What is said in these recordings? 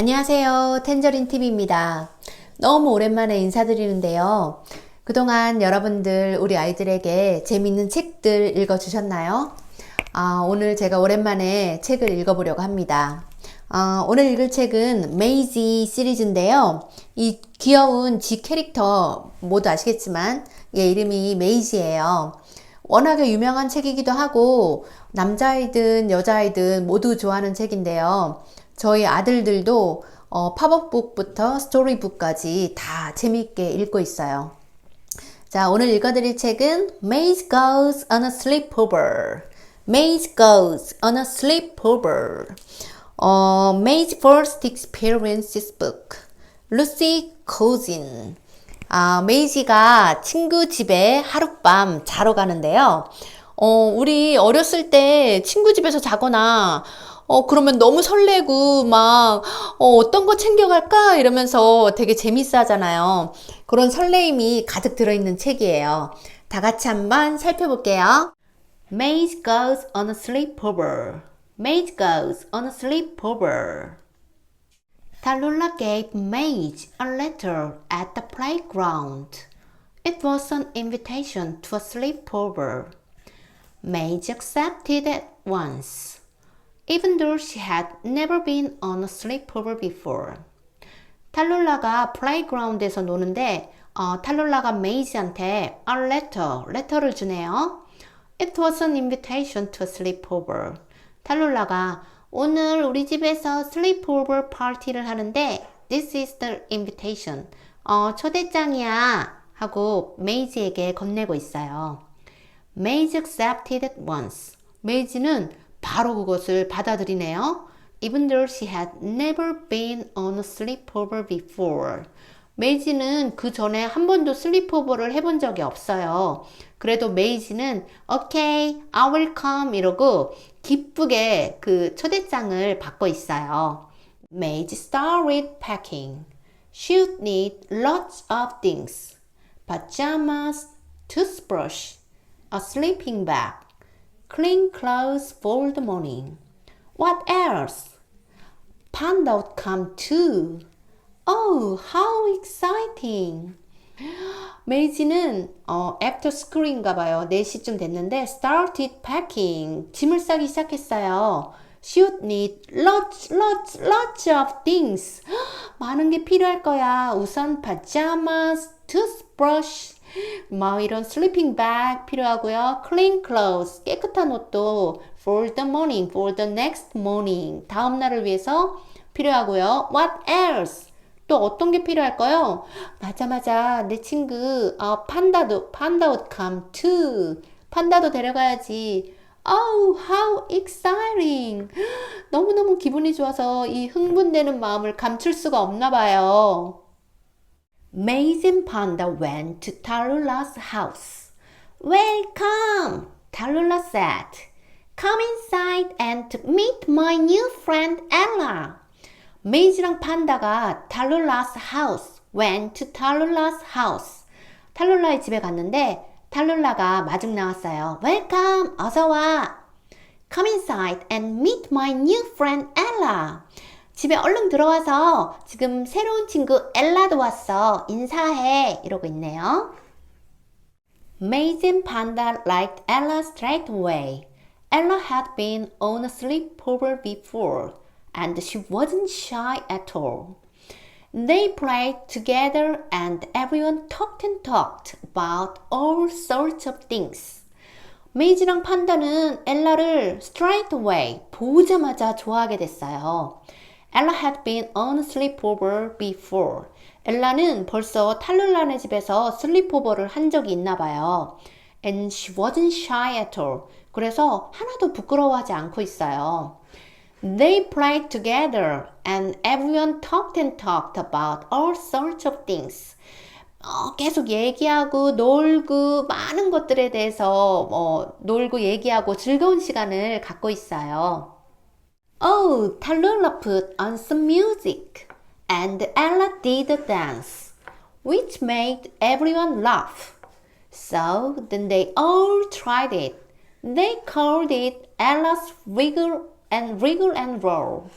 안녕하세요. 텐저린 TV입니다. 너무 오랜만에 인사드리는데요. 그동안 여러분들 우리 아이들에게 재밌는 책들 읽어주셨나요? 아, 오늘 제가 오랜만에 책을 읽어보려고 합니다. 아, 오늘 읽을 책은 메이지 시리즈인데요. 이 귀여운 지 캐릭터 모두 아시겠지만 얘 이름이 메이지예요. 워낙에 유명한 책이기도 하고 남자아이든 여자아이든 모두 좋아하는 책인데요. 저희 아들들도 어, 팝업북부터 스토리북까지 다 재밌게 읽고 있어요. 자, 오늘 읽어드릴 책은 Maze Goes on a Sleepover. Maze Goes on a Sleepover. 어, Maze First Experiences Book. 루시 코진. 아, 메이지가 친구 집에 하룻밤 자러 가는데요. 어, 우리 어렸을 때 친구 집에서 자거나, 어, 그러면 너무 설레고, 막, 어, 어떤 거 챙겨갈까? 이러면서 되게 재밌어 하잖아요. 그런 설레임이 가득 들어있는 책이에요. 다 같이 한번 살펴볼게요. Maze goes on a sleepover. Maze goes on a sleepover. Tallulah gave Maze a letter at the playground. It was an invitation to a sleepover. Maze accepted at once, even though she had never been on a sleepover before. 탈룰라가 플레이그라운드에서 노는데 어, 탈룰라가 메이지한테 a letter, letter를 주네요. It was an invitation to sleepover. 탈룰라가 오늘 우리 집에서 sleepover 파티를 하는데 this is the invitation. 어, 초대장이야 하고 메이지에게 건네고 있어요. 메이지 accepted at once. 메이지는 바로 그것을 받아들이네요. Even though she had never been on a sleepover before. 메이지는 그 전에 한 번도 슬리퍼버를 해본 적이 없어요. 그래도 메이지는 okay, I will come 이러고 기쁘게 그 초대장을 받고 있어요. Maze started packing. She would need lots of things. Pajamas, toothbrush, a sleeping bag, clean clothes for the morning. What else? Panda come too. Oh, how exciting! 메이지는 어, after school인가 봐요. 4시쯤 됐는데 started packing. 짐을 싸기 시작했어요. She would need lots, lots, lots of things. 많은 게 필요할 거야. 우선 pajamas, toothbrush, 뭐 이런 sleeping bag 필요하고요. clean clothes, 깨끗한 옷도 for the morning, for the next morning. 다음 날을 위해서 필요하고요. What else? 또 어떤 게 필요할까요? 맞아 맞아 내 친구 어, 판다도 판다 would come too 판다도 데려가야지 Oh, how exciting! 너무너무 기분이 좋아서 이 흥분되는 마음을 감출 수가 없나 봐요. Maze and Panda went to Tallulah house. Welcome! Tallulah said. Come inside and meet my new friend Ella. 메이지랑 판다가 탈룰라스 하우스 went to 탈룰라스 하우스 탈룰라의 집에 갔는데 탈룰라가 마중 나왔어요. Welcome, 어서 와. Come inside and meet my new friend Ella. 집에 얼른 들어와서 지금 새로운 친구 엘라도 왔어. 인사해. 이러고 있네요. And Panda liked Ella straight away. Ella had been on a sleepover before. and she wasn't shy at all. They played together and everyone talked and talked about all sorts of things. 메이지랑 판다는 엘라를 straight away 보자마자 좋아하게 됐어요. Ella had been on sleepover before. 엘라는 벌써 탈룰라네 집에서 슬리포버를 한 적이 있나 봐요. And she wasn't shy at all. 그래서 하나도 부끄러워하지 않고 있어요. They played together and everyone talked and talked about all sorts of things. 어, 계속 얘기하고 놀고 많은 것들에 대해서 어, 놀고 얘기하고 즐거운 시간을 갖고 있어요. Oh, Tallulah put on some music and Ella did a dance, which made everyone laugh. So then they all tried it. They called it Ella's wiggle and wriggle and roll.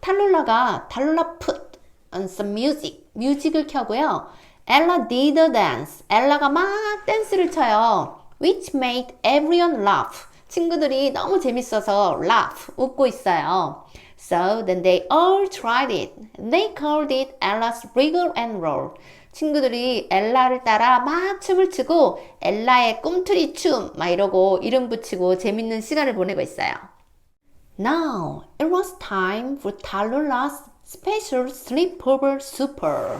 탈룰라가 탈룰라 put on some music, 뮤직을 켜고요. Ella did a dance. 엘라가 막 댄스를 쳐요. Which made everyone laugh. 친구들이 너무 재밌어서 laugh, 웃고 있어요. So then they all tried it. They called it Ella's wriggle and roll. 친구들이 엘라를 따라 막 춤을 추고 엘라의 꿈틀이 춤 막 이러고 이름 붙이고 재밌는 시간을 보내고 있어요. Now it was time for Tallulah special sleepover super.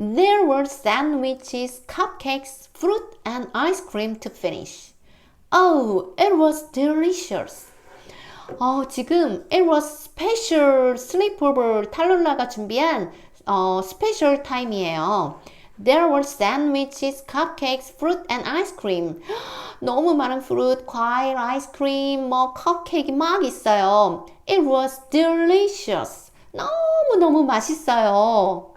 There were sandwiches, cupcakes, fruit, and ice cream to finish. Oh, it was delicious. 어, 지금 it was special sleepover 탈룰라가 준비한 어, 스페셜 타임이에요. There were sandwiches, cupcakes, fruit, and ice cream. 너무 많은 fruit, 과일, 아이스크림, 뭐 컵케이크 막 있어요. It was delicious. 너무너무 맛있어요.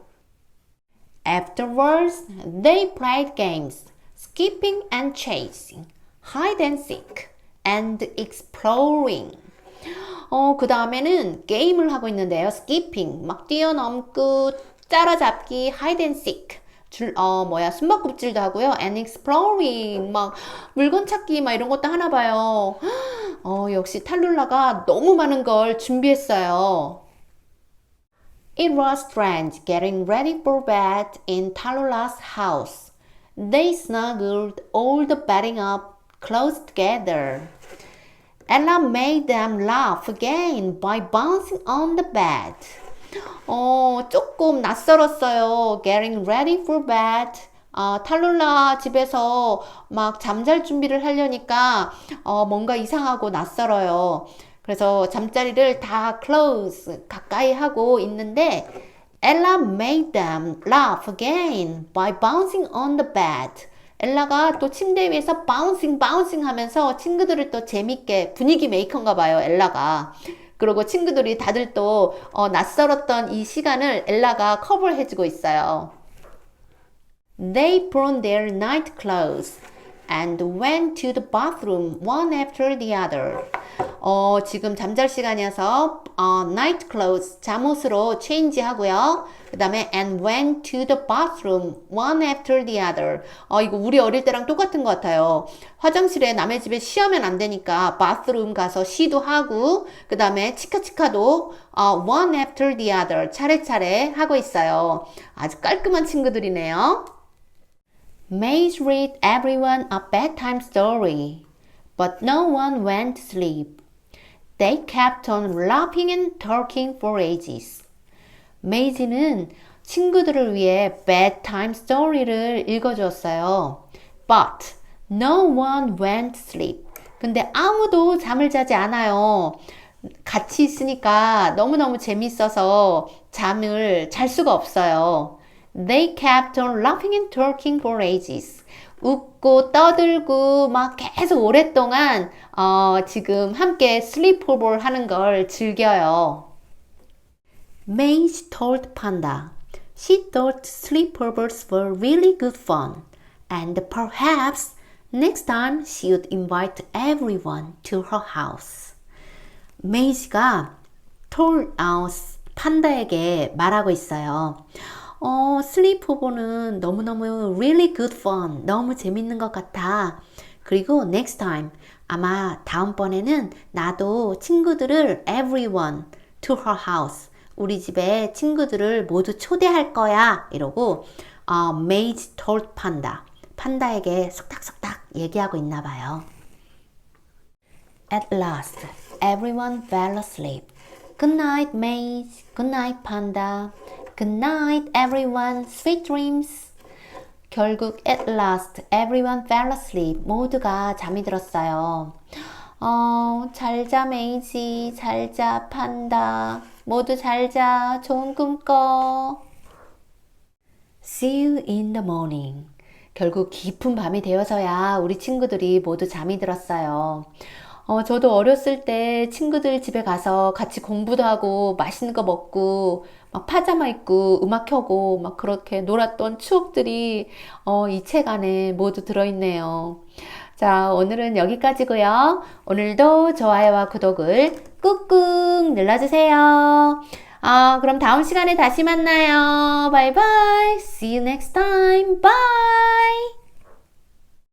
Afterwards, they played games, skipping and chasing, Hide and seek, and exploring. 어, 그 다음에는 게임을 하고 있는데요. skipping, 막 뛰어넘고, 따라잡기, hide and seek. 줄, 어, 뭐야, 숨바꼭질도 하고요. and exploring, 막, 물건 찾기, 막 이런 것도 하나 봐요. 어, 역시 탈룰라가 너무 많은 걸 준비했어요. It was strange getting ready for bed in Tallulah house. They snuggled all the bedding up close together. Ella made them laugh again by bouncing on the bed. 어, 조금 낯설었어요. Getting ready for bed. 어, 탈룰라 집에서 막 잠잘 준비를 하려니까 어, 뭔가 이상하고 낯설어요. 그래서 잠자리를 다 close, 가까이 하고 있는데 Ella made them laugh again by bouncing on the bed. 엘라가 또 침대 위에서 바운싱 바운싱 하면서 친구들을 또 재밌게 분위기 메이커인가 봐요, 엘라가. 그리고 친구들이 다들 또 어, 낯설었던 이 시간을 엘라가 커버를 해주고 있어요. They put on their night clothes and went to the bathroom one after the other. 어, 지금 잠잘 시간이어서 어, night clothes 잠옷으로 change 하고요. 그 다음에 and went to the bathroom one after the other. 어, 이거 우리 어릴 때랑 똑같은 것 같아요. 화장실에 남의 집에 쉬하면 안 되니까 bathroom 가서 쉬도 하고 그 다음에 치카치카도 어, one after the other 차례차례 하고 있어요. 아주 깔끔한 친구들이네요. Maze read everyone a bedtime story, but no one went to sleep. They kept on laughing and talking for ages. 메이지는 친구들을 위해 bedtime story를 읽어주었어요. But no one went to sleep. 근데 아무도 잠을 자지 않아요. 같이 있으니까 너무너무 재밌어서 잠을 잘 수가 없어요. They kept on laughing and talking for ages. 웃고 떠들고 막 계속 오랫동안 어, 지금 함께 sleepover 하는 걸 즐겨요. Maze told Panda she thought sleepovers were really good fun and perhaps next time she would invite everyone to her house. 메이지가 told 어, 판다에게 말하고 있어요. 어, 슬리프오버는 너무너무 really good fun. 너무 재밌는 것 같아. 그리고 next time. 아마 다음번에는 나도 친구들을 everyone to her house. 우리 집에 친구들을 모두 초대할 거야. 이러고 어, Maze told 판다. 판다에게 속닥속닥 얘기하고 있나 봐요. At last, everyone fell asleep. Good night, Maze. Good night, Panda. Good night, everyone. Sweet dreams. 결국 at last everyone fell asleep. 모두가 잠이 들었어요. 어, 잘자 메이지, 잘자 판다. 모두 잘자. 좋은 꿈 꿔. See you in the morning. 결국 깊은 밤이 되어서야 우리 친구들이 모두 잠이 들었어요. 어, 저도 어렸을 때 친구들 집에 가서 같이 공부도 하고 맛있는 거 먹고 막 파자마 입고 음악 켜고 막 그렇게 놀았던 추억들이 어, 이 책 안에 모두 들어있네요. 자, 오늘은 여기까지고요. 오늘도 좋아요와 구독을 꾹꾹 눌러주세요. 아, 그럼 다음 시간에 다시 만나요. 바이바이. See you next time. Bye.